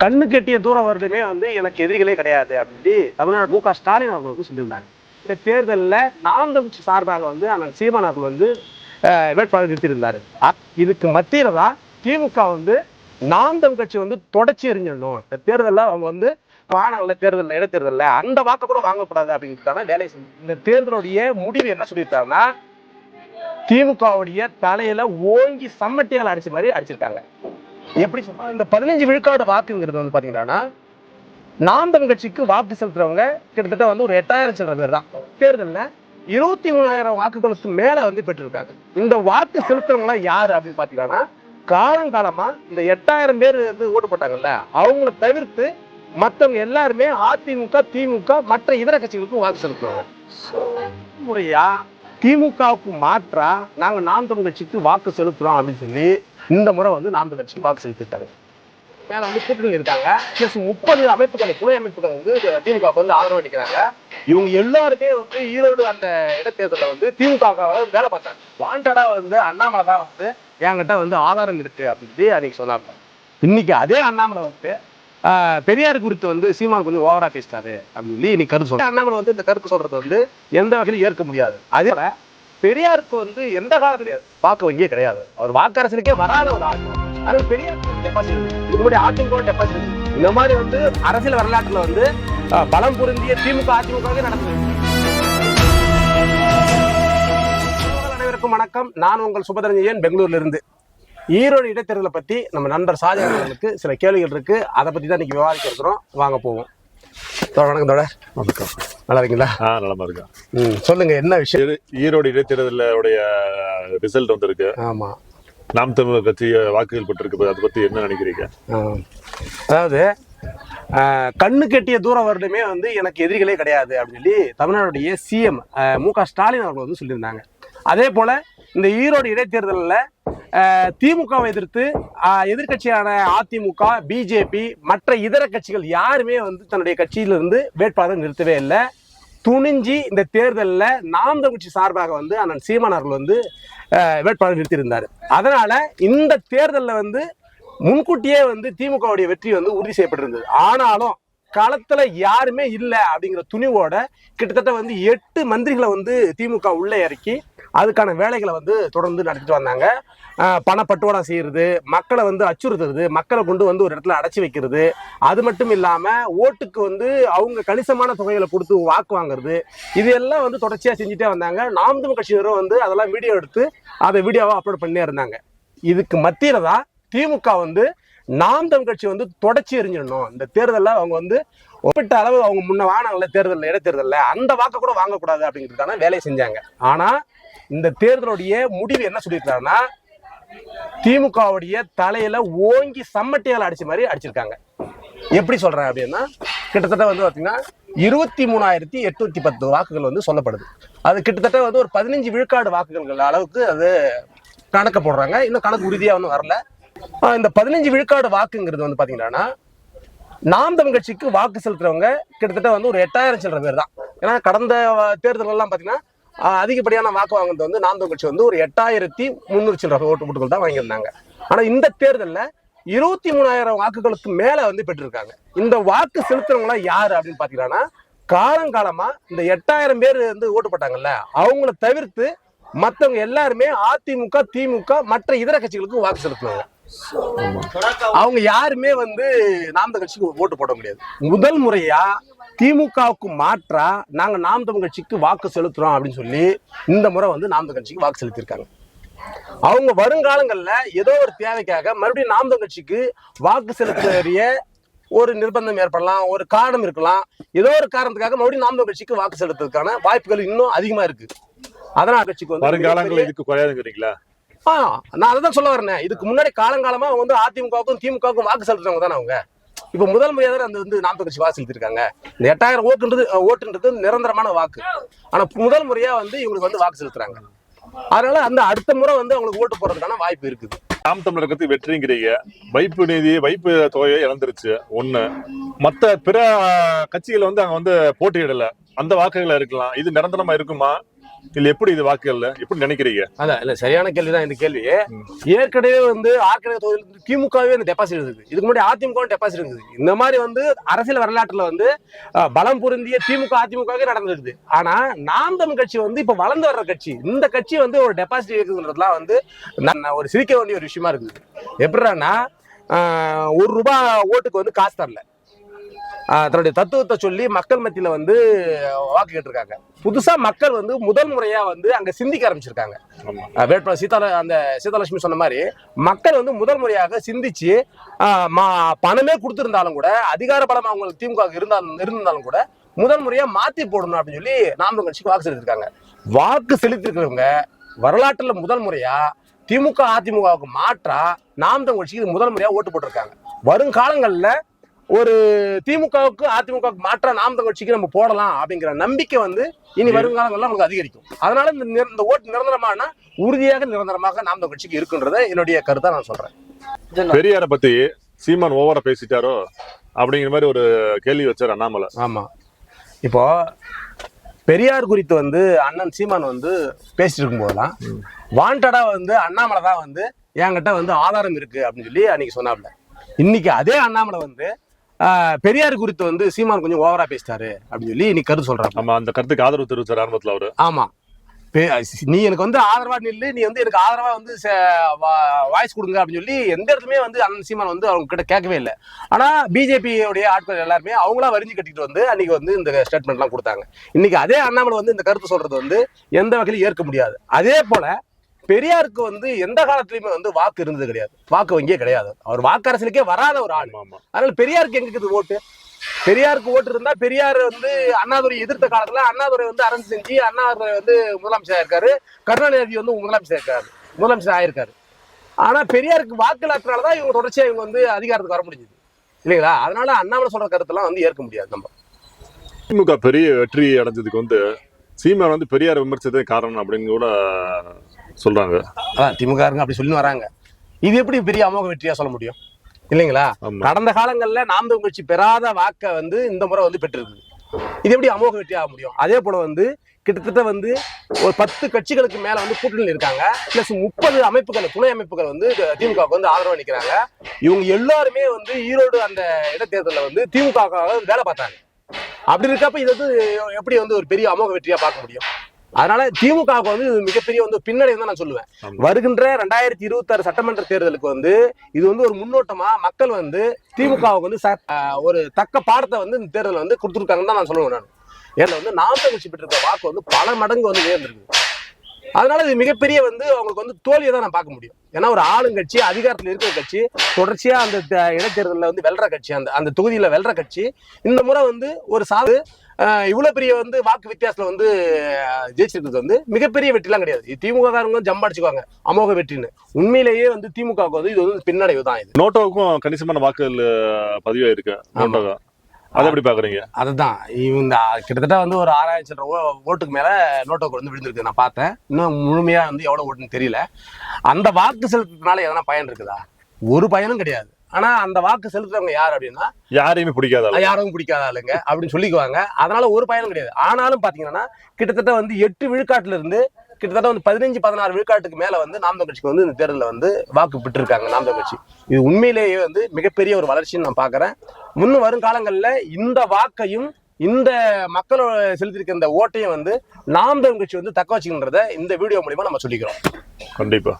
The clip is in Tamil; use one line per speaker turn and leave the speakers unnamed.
கண்ணு கெட்டிய தூரம் வருதுமே வந்து எனக்கு எதிரிகளே கிடையாது அப்படி. தமிழ்நாடு மு க. ஸ்டாலின் அவர்களுக்கு சொல்லியிருந்தாங்க இந்த தேர்தலில் நாம் தமிழ் சார்பாக வந்து அந்த சீமான் வந்து வேட்பாளர் நிறுத்தியிருந்தார் இதுக்கு மத்தியில தான் திமுக வந்து நாம் தமிழ் கட்சி வந்து தொடச்சி எறிஞ்சிடணும் இந்த தேர்தலில் அவங்க வந்து வானங்கள தேர்தலில் இடைத்தேர்தலில் அந்த வாக்கை கூட வாங்கக்கூடாது அப்படிங்கிறதுக்கான வேலை இந்த தேர்தலுடைய முடிவு என்ன சொல்லியிருக்காங்கன்னா திமுகவுடைய தலையில ஓங்கி சம்மட்டியால் அடிச்ச மாதிரி அடிச்சிருக்காங்க. எப்படி சொன்னா இந்த பதினஞ்சு விழுக்காடு வாக்குங்கிறது வந்து பாத்தீங்கன்னா நாம் தமிழ் கட்சிக்கு வாக்கு செலுத்துறவங்க கிட்டத்தட்ட வந்து ஒரு எட்டாயிரம் சில்லற பேர் தான். தேர்தலில் இருபத்தி மூணாயிரம் வாக்குகளுக்கு மேல வந்து பெற்றிருக்காங்க. இந்த வாக்கு செலுத்துறவங்க யாரு அப்படின்னு பாத்தீங்கன்னா காலங்காலமா இந்த எட்டாயிரம் பேர் வந்து ஓட்டு போட்டாங்கல்ல அவங்கள தவிர்த்து மற்றவங்க எல்லாருமே அதிமுக திமுக மற்ற இதர கட்சிகளுக்கும் வாக்கு செலுத்துவாங்க. முறையா திமுகவுக்கு மாற்றா நாங்க நாம் தமிழ் கட்சிக்கு வாக்கு செலுத்துறோம் அப்படின்னு சொல்லி இந்த முறை வந்து நான்கு லட்சம் வாக்கு செலுத்திட்டாங்க மேல வந்து கூட்டணி இருக்காங்க. பிளஸ் முப்பது அமைப்புகள் துணை அமைப்புகள் வந்து திமுக வந்து ஆதரவு அளிக்கிறாங்க. இவங்க எல்லாருமே வந்து ஈரோடு அந்த இடத்தேர்தலில் வந்து திமுக வேலை பார்த்தாங்க. வாண்டடா வந்து அண்ணாமலை தான் வந்து என்கிட்ட வந்து ஆதாரம் இருக்கு அப்படின்னு அன்னைக்கு சொன்னாங்க. இன்னைக்கு அதே அண்ணாமலை வந்து பெரியார் குறித்து வந்து சீமான் கொஞ்சம் ஓவரா பேசிட்டாரு அப்படின்னு சொல்லி இன்னைக்கு கருத்து சொல்றாங்க அண்ணாமலை வந்து இந்த கருத்து சொல்றது வந்து எந்த வகையிலும் ஏற்க முடியாது. அதே பெரியாருக்கு வந்து எந்த காலத்திலயும் வாக்கு வங்கியே கிடையாது. அவர் வாக்கரசனுக்கே வராத ஒரு ஆட்சி. அது பெரியார் டெபாசிட் இதுக்கு முன்னாடி அதிமுக டெபாசிட் இந்த மாதிரி வந்து அரசியல் வரலாற்றுல வந்து பலம் பொருந்திய திமுக அதிமுக நடந்தது அனைவருக்கும் வணக்கம். நான் உங்கள் சுபதரஞ்சயன் பெங்களூர்ல இருந்து ஈரோடு இடைத்தேர்தலை பத்தி நம்ம நண்பர் ஷாஜகான் சில கேள்விகள் இருக்கு. அதை பத்தி தான் இன்னைக்கு விவாதிக்க இருக்கிறோம். வாங்க போவோம். தோழர், வணக்கம் தோழர்.
வணக்கம்.
நல்லா இருக்கீங்களா?
ஆ நலமா இருக்கேன்.
ம் சொல்லுங்க என்ன விஷயம்?
ஈரோ- ஈரோடு இடைத்தேர்தலுடைய ரிசல்ட் வந்திருக்கு.
ஆமா.
நாம் தமிழர் கட்சி வாக்குகள் பெற்றிருக்கு. அதை பத்தி என்ன நினைக்கிறீங்க.
அதாவது கண்ணு கெட்டிய தூரம் வருடமே வந்து எனக்கு எதிரிகளே கிடையாது அப்படின்னு சொல்லி தமிழ்நாடுடைய சிஎம் மு க ஸ்டாலின் அவர்கள் வந்து சொல்லியிருந்தாங்க. அதே போல இந்த ஈரோடு இடைத்தேர்தலில் திமுகவை எதிர்த்து எதிர்கட்சியான எதிர்க்கட்சியான அதிமுக பிஜேபி மற்ற இதர கட்சிகள் யாருமே வந்து தன்னுடைய கட்சியிலிருந்து வேட்பாளர் நிறுத்தவே இல்லை. துணிஞ்சி இந்த தேர்தலில் நாம் தமிழ்ச்சி சார்பாக வந்து அண்ணன் சீமான் அவர்கள் வந்து வேட்பாளர் நிறுத்தியிருந்தார். அதனால இந்த தேர்தலில் வந்து முன்கூட்டியே வந்து திமுகவுடைய வெற்றி வந்து உறுதி செய்யப்பட்டிருந்தது. ஆனாலும் களத்துல யாருமே இல்லை அப்படிங்கிற துணிவோட கிட்டத்தட்ட வந்து எட்டு மந்திரிகளை வந்து திமுக உள்ளே இறக்கி அதுக்கான வேலைகளை வந்து தொடர்ந்து நடத்திட்டு வந்தாங்க. பணப்பட்டுவாடா செய்யறது மக்களை வந்து அச்சுறுத்துறது மக்களை கொண்டு வந்து ஒரு இடத்துல அடைச்சி வைக்கிறது அது மட்டும் இல்லாமல் ஓட்டுக்கு வந்து அவங்க கணிசமான தொகைகளை கொடுத்து வாக்கு வாங்குறது இது எல்லாம் வந்து தொடர்ச்சியாக செஞ்சுட்டே வந்தாங்க. நாம் தமிழ் கட்சியினரும் வந்து அதெல்லாம் வீடியோ எடுத்து அதை வீடியோவாக அப்லோட் பண்ணியே இருந்தாங்க. இதுக்கு மத்தியில தான் திமுக வந்து நாம் தமிழ் கட்சி வந்து தொடச்சி எறிஞ்சிடணும் இந்த தேர்தலில் அவங்க வந்து ஒப்பிட்ட அளவு அவங்க முன்ன வாங்கினாங்கல்ல தேர்தலில் இடைத்தேர்தலில் அந்த வாக்கை கூட வாங்கக்கூடாது அப்படிங்கிறதுக்கான வேலையை செஞ்சாங்க. ஆனால் இந்த தேர்தலுடைய முடிவு என்ன சொல்லியிருக்காங்கன்னா திமுகவுடைய தலையில ஓங்கி சம்மட்டியால் அடிச்ச மாதிரி அடிச்சிருக்காங்க. எப்படி சொல்றேன் அப்படின்னா கிட்டத்தட்ட வந்து பாத்தீங்கன்னா இருபத்தி மூணாயிரத்தி எட்நூத்தி பத்து வாக்குகள் வந்து சொல்லப்படுது. அது கிட்டத்தட்ட வந்து ஒரு பதினஞ்சு விழுக்காடு வாக்குகள் அளவுக்கு அது கணக்க போடுறாங்க. இன்னும் கணக்கு உறுதியா ஒன்றும் வரல. இந்த பதினஞ்சு விழுக்காடு வாக்குங்கிறது வந்து பாத்தீங்கன்னா நாம் தமிழ் கட்சிக்கு வாக்கு செலுத்துறவங்க கிட்டத்தட்ட வந்து ஒரு எட்டாயிரம் சில்லற பேர் தான். ஏன்னா கடந்த தேர்தல்கள்லாம் பாத்தீங்கன்னா அதிகப்படியான வாக்கு வாங்குறது வந்து நாம் கட்சி வந்து ஒரு எட்டாயிரத்தி முந்நூறு சில்லற ஓட்டு போட்டுகள் தான் வாங்கியிருந்தாங்க. ஆனா இந்த தேர்தல்ல இருபத்தி மூணாயிரம் வாக்குகளுக்கு மேல வந்து பெற்றிருக்காங்க. இந்த வாக்கு செலுத்துறவங்க யாரு அப்படின்னு பாத்தீங்கன்னா காலங்காலமா இந்த எட்டாயிரம் பேர் வந்து ஓட்டு போட்டாங்கல்ல அவங்கள தவிர்த்து மத்தவங்க எல்லாருமே அதிமுக திமுக மற்ற இதர கட்சிகளுக்கு வாக்கு செலுத்துனாங்க அவங்க யாருமே வந்து நாம் கட்சிக்கு ஓட்டு போட முடியாது. முதல் முறையா திமுகவுக்கு மாற்றா நாங்க நாம் தமிழ் கட்சிக்கு வாக்கு செலுத்துறோம் அப்படின்னு சொல்லி இந்த முறை வந்து நாம் தமிழ் கட்சிக்கு வாக்கு செலுத்தியிருக்காங்க. அவங்க வருங்காலங்கள்ல ஏதோ ஒரு தேவைக்காக மறுபடியும் நாம் தமிழ் கட்சிக்கு வாக்கு செலுத்த வேண்டிய ஒரு நிர்பந்தம் ஏற்படலாம் ஒரு காரணம் இருக்கலாம். ஏதோ ஒரு காரணத்துக்காக மறுபடியும் நாம் தமிழ் கட்சிக்கு வாக்கு செலுத்துறதுக்கான வாய்ப்புகள் இன்னும் அதிகமா இருக்கு. அதனால கட்சிக்கு வந்து
வருங்காலங்களில் இதுக்கு குறையாதுங்கிறீங்களா?
நான் அதான் சொல்ல வரேன். இதுக்கு முன்னாடி காலங்காலமா அவங்க வந்து அதிமுகவுக்கும் திமுகவுக்கும் வாக்கு செலுத்துறவங்க தானே அவங்க. இப்ப முதல் முறையாக அந்த வந்து நாம் கட்சி வாக்கு செலுத்திருக்காங்க இந்த எட்டாயிரம் ஓட்டுன்றது ஓட்டுன்றது நிரந்தரமான வாக்கு. ஆனா முதல் முறையா வந்து இவங்களுக்கு வந்து வாக்கு செலுத்துறாங்க. அதனால அந்த அடுத்த முறை வந்து அவங்களுக்கு ஓட்டு போறதுக்கான வாய்ப்பு இருக்குது.
நாம் தமிழகத்து வெற்றிங்கிறீங்க. வைப்பு நிதி வைப்பு தொகையை இழந்துருச்சு. ஒண்ணு. மத்த பிற கட்சிகள் வந்து அங்க வந்து போட்டியிடல. அந்த வாக்குகள் இருக்கலாம். இது நிரந்தரமா இருக்குமா? இல்ல எப்படி இது வாக்கு இல்ல எப்படி நினைக்கிறீங்க?
அதான் இல்ல சரியான கேள்விதான் இந்த கேள்வி. ஏற்கனவே வந்து ஆற்கனவே தொகுதியில் திமுகவே இந்த டெபாசிட் இருக்குது. இதுக்கு முன்னாடி அதிமுக டெபாசிட் இருக்குது. இந்த மாதிரி வந்து அரசியல் வரலாற்றுல வந்து பலம் பொருந்திய திமுக அதிமுகவே நடந்திருக்குது. ஆனா நாம் தமிழ் கட்சி வந்து இப்ப வளர்ந்து வர்ற கட்சி. இந்த கட்சி வந்து ஒரு டெபாசிட் இருக்குதுன்றதுலாம் வந்து நான் ஒரு சிரிக்க வேண்டிய ஒரு விஷயமா இருக்குது. எப்படின்னா ஆஹ், ஒரு ரூபாய் ஓட்டுக்கு வந்து காசு தரல. தன்னுடைய தத்துவத்தை சொல்லி மக்கள் மத்தியில வந்து வாக்கு கேட்டிருக்காங்க. புதுசா மக்கள் வந்து முதல் முறையா வந்து அங்க சிந்திக்க ஆரம்பிச்சிருக்காங்க. வேட்பாளர் சீதால அந்த சீதாலட்சுமி சொன்ன மாதிரி மக்கள் வந்து முதல் முறையாக சிந்திச்சு பணமே கொடுத்திருந்தாலும் கூட அதிகார பலம் அவங்களுக்கு திமுக இருந்தாலும் இருந்தாலும் கூட முதல் முறையா மாத்தி போடணும் அப்படின்னு சொல்லி நாம் கட்சிக்கு வாக்கு செலுத்திருக்காங்க. வாக்கு செலுத்திருக்கிறவங்க வரலாற்றுல முதல் முறையா திமுக அதிமுகவுக்கு மாற்றா நாம் தமிழ் கட்சிக்கு முதல் முறையா ஓட்டு போட்டிருக்காங்க. வருங்காலங்கள்ல ஒரு திமுகவுக்கு அதிமுகவுக்கு மாற்றா நாம் தமிழ் கட்சிக்கு நம்ம போடலாம் அப்படிங்கிற நம்பிக்கை வந்து இனி வருங்காலங்கள்ல உங்களுக்கு அதிகரிக்கும். அதனால இந்த இந்த ஓட்டு நிரந்தரமான உறுதியாக நிரந்தரமாக நாம் தமிழ் கட்சிக்கு இருக்குன்றத என்னுடைய கருத்தா நான் சொல்றேன்.
பெரியார பத்தி சீமான் ஓவரா பேசிட்டாரோ அப்படிங்கிற மாதிரி ஒரு கேள்வி வச்சார் அண்ணாமலை.
ஆமா. இப்போ பெரியார் குறித்து வந்து அண்ணன் சீமான் வந்து பேசிட்டு இருக்கும்போதெல்லாம் வாண்டடா வந்து அண்ணாமலை தான் வந்து என்கிட்ட வந்து ஆதாரம் இருக்கு அப்படின்னு சொல்லி அன்னைக்கு சொன்னாப்ல. இன்னைக்கு அதே அண்ணாமலை வந்து பெரியார் குறித்து வந்து சீமான் கொஞ்சம் ஓவரா பேசிட்டாரு அப்படின்னு சொல்லி இன்னைக்கு கருத்து சொல்றாங்க
நம்ம அந்த கருத்துக்கு ஆதரவு தெரிவிச்சார் ஆரம்பத்துல அவரு.
ஆமா. நீ எனக்கு வந்து ஆதரவா நில்லு நீ வந்து எனக்கு ஆதரவா வந்து வாய்ஸ் கொடுங்க அப்படின்னு சொல்லி எந்த இடத்துலயுமே வந்து அண்ணன் சீமான் வந்து அவங்க கிட்ட கேட்கவே இல்லை. ஆனா பிஜேபி உடைய ஆட்கள் எல்லாருமே அவங்களா வரிஞ்சு கட்டிட்டு வந்து அன்னைக்கு வந்து இந்த ஸ்டேட்மெண்ட் எல்லாம் கொடுத்தாங்க. இன்னைக்கு அதே அண்ணாமலை வந்து இந்த கருத்து சொல்றது வந்து எந்த வகையிலும் ஏற்க முடியாது. அதே போல பெரியாருக்கு வந்து எந்த காலத்துலயுமே வந்து வாக்கு இருந்தது கிடையாது. வாக்கு வங்கியே கிடையாது. அவர் வாக்கு அரசியலுக்கே வராத ஒரு ஆள். அதனால பெரியாருக்கு எங்க இருக்குது ஓட்டு? பெரியாருக்கு ஓட்டு இருந்தா பெரியார் வந்து அண்ணாதுரை எதிர்த்த காலத்துல அண்ணாதுரை வந்து அரசு செஞ்சு அண்ணாதுரை வந்து முதலமைச்சர் இருக்காரு. கருணாநிதி வந்து முதலமைச்சர் இருக்காரு. முதலமைச்சர் ஆயிருக்காரு. ஆனா பெரியாருக்கு வாக்கு இல்லாதனாலதான் இவங்க தொடர்ச்சியா இவங்க வந்து அதிகாரத்துக்கு வர முடிஞ்சது. இல்லைங்களா? அதனால அண்ணாமலை சொல்ற கருத்தெல்லாம் வந்து ஏற்க முடியாது நம்ம.
திமுக பெரிய வெற்றி அடைஞ்சதுக்கு வந்து சீமான் வந்து பெரியார் விமர்சித்ததே காரணம் அப்படின்னு கூட சொல்றாங்க.
அதான் திமுக அப்படி சொல்லி வராங்க. இது எப்படி பெரிய அமோக வெற்றியா சொல்ல முடியும்? இல்லைங்களா? கடந்த காலங்கள்ல நாம் கட்சி பெறாத வாக்கை வந்து இந்த முறை வந்து பெற்றிருக்கு இது எப்படி அமோக வெற்றி ஆக முடியும்? அதே போல வந்து கிட்டத்தட்ட வந்து ஒரு பத்து கட்சிகளுக்கு மேல வந்து கூட்டணியில் இருக்காங்க. பிளஸ் முப்பது அமைப்புகள் துணை அமைப்புகள் வந்து திமுகவுக்கு வந்து ஆதரவா நிக்கிறாங்க. இவங்க எல்லாருமே வந்து ஈரோடு அந்த இடைத்தேர்தலில் வந்து திமுக வேலை பார்த்தாங்க. அப்படி இருக்கப்ப இது வந்து எப்படி வந்து ஒரு பெரிய அமோக வெற்றியா பார்க்க முடியும்? அதனால திமுகவுக்கு வந்து இது மிகப்பெரிய வந்து பின்னடைவு தான் நான் சொல்லுவேன். வருகின்ற ரெண்டாயிரத்தி இருபத்தாறு சட்டமன்ற தேர்தலுக்கு வந்து இது வந்து ஒரு முன்னோட்டமா மக்கள் வந்து திமுகவுக்கு வந்து ஒரு தக்க பாடத்தை வந்து இந்த தேர்தலில் வந்து கொடுத்துருக்காங்கன்னு தான் நான் சொல்லுவேன் நான். ஏன்னா வந்து நாம் கட்சி பெற்றிருக்க வாக்கு வந்து பல மடங்கு வந்து உயர்ந்திருக்கு. அதனால இது மிகப்பெரிய வந்து அவங்களுக்கு வந்து தோல்வியை தான் நான் பார்க்க முடியும். ஏன்னா ஒரு ஆளுங்கட்சி அதிகாரத்தில் இருக்கிற கட்சி தொடர்ச்சியா அந்த இடைத்தேர்தலில் வந்து வெல்ற கட்சி அந்த அந்த தொகுதியில வெல்ற கட்சி இந்த முறை வந்து ஒரு சாது இவ்வளவு பெரிய வந்து வாக்கு வித்தியாசத்துல வந்து ஜெயிச்சிருக்கிறது வந்து மிகப்பெரிய வெற்றிலாம் கிடையாது. திமுக காரங்க ஜம்ப அடிச்சுக்குவாங்க அமோக வெற்றின்னு. உண்மையிலேயே வந்து திமுகவுக்கு வந்து இது வந்து பின்னடைவு தான் இது.
நோட்டோவுக்கும் கணிசமான வாக்குகள் பதிவாயிருக்கு. நோட்டோக்கு அதை எப்படி பாக்குறீங்க?
அதுதான். இந்த கிட்டத்தட்ட வந்து ஒரு ஆறாயிரம் சில்லற ஓட்டுக்கு மேல நோட்டோக்கு வந்து விழுந்திருக்கு. நான் பார்த்தேன். இன்னும் முழுமையா வந்து எவ்வளவு ஓட்டுன்னு தெரியல. அந்த வாக்கு செலுத்துறதுனால எதனா பயன் இருக்குதா? ஒரு பயனும் கிடையாது. ஆனா அந்த வாக்கு செலுத்துறவங்க யார் அப்படின்னா
யாரையுமே பிடிக்காத.
யாரும் பிடிக்காத ஆளுங்க அப்படின்னு சொல்லிக்குவாங்க. அதனால ஒரு பயனும் கிடையாது. ஆனாலும் பாத்தீங்கன்னா கிட்டத்தட்ட வந்து எட்டு விழுக்காட்டுல இருந்து கிட்டத்தட்ட வந்து பதினஞ்சு பதினாறு விழுக்காட்டுக்கு மேல வந்து நாம் கட்சிக்கு வந்து இந்த தேர்தலில் வந்து வாக்கு பெற்றிருக்காங்க நாம் கட்சி. இது உண்மையிலேயே வந்து மிகப்பெரிய ஒரு வளர்ச்சின்னு நான் பாக்குறேன். முன்னும் வரும் காலங்களில் இந்த வாக்கையும் இந்த மக்களோட செலுத்திருக்க இந்த ஓட்டையும் வந்து நாம் தமிழ் கட்சி வந்து தக்க வச்சுக்கின்றத இந்த வீடியோ மூலியமா நம்ம சொல்லிக்கிறோம்.
கண்டிப்பா.